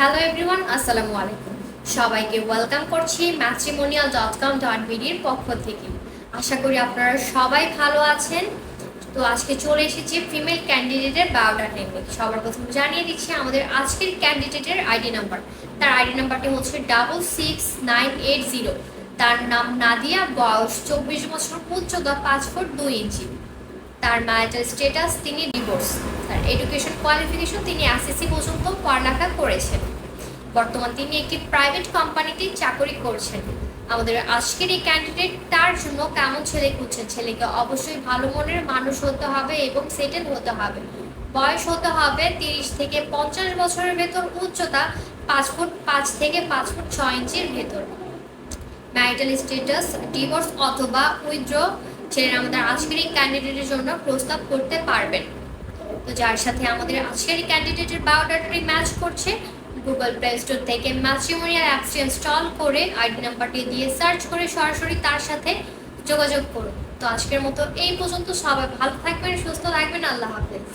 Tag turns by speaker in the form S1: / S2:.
S1: Hello everyone আসসালামু আলাইকুম। সবাইকে ওয়েলকাম করছি ম্যাট্রিমোনিয়াল ডট কম ডট বিডির পক্ষ থেকে। আশা করি আপনারা সবাই ভালো আছেন। তো আজকে চলে এসেছি ফিমেল ক্যান্ডিডেটের বায়োডাটা নিয়ে। সবার প্রথম জানিয়ে দিচ্ছি আমাদের আজকের ক্যান্ডিডেটের আইডি নাম্বার তার আইডি নাম্বারটি হচ্ছে double six nine eight zero তার নাম নাদিয়া, বয়স চব্বিশ বছর, উচ্চতা পাঁচ ফুট দুই ইঞ্চি। তার ম্যারিটাল স্ট্যাটাস তিনি ডিভোর্স তার এডুকেশন কোয়ালিফিকেশন তিনি এসএসসি পর্যন্ত পড়ালেখা করেছেন। বর্তমান তিনি একটি প্রাইভেট কোম্পানিতে চাকরি করছেন। আমাদের আজকের এই ক্যান্ডিডেট তার জন্য কেমন ছেলে খুঁজছেন? ছেলেকে অবশ্যই ভালো মনের মানুষ হতে হবে এবং সেটেল হতে হবে। বয়স হতে হবে তিরিশ থেকে পঞ্চাশ বছরের ভেতর, উচ্চতা পাঁচ ফুট পাঁচ থেকে পাঁচ ফুট ছয় ইঞ্চির ভেতর। ম্যারিটাল স্ট্যাটাস ডিভোর্স অথবা উইথড্র ছেলেরা আমাদের আজকের এই ক্যান্ডিডেটের জন্য প্রস্তাব করতে পারবেন। তো যার সাথে আমাদের আজকের এই ক্যান্ডিডেটের বায়োডাটারি ম্যাচ করছে গুগল প্লে স্টোর থেকে ম্যাট্রিমোনিয়াল অ্যাপসটি ইনস্টল করে আইডি নাম্বারটি দিয়ে সার্চ করে সরাসরি তার সাথে যোগাযোগ করুন। তো আজকের মতো এই পর্যন্ত সবাই ভালো থাকবেন, সুস্থ থাকবেন, আল্লাহ হাফেজ।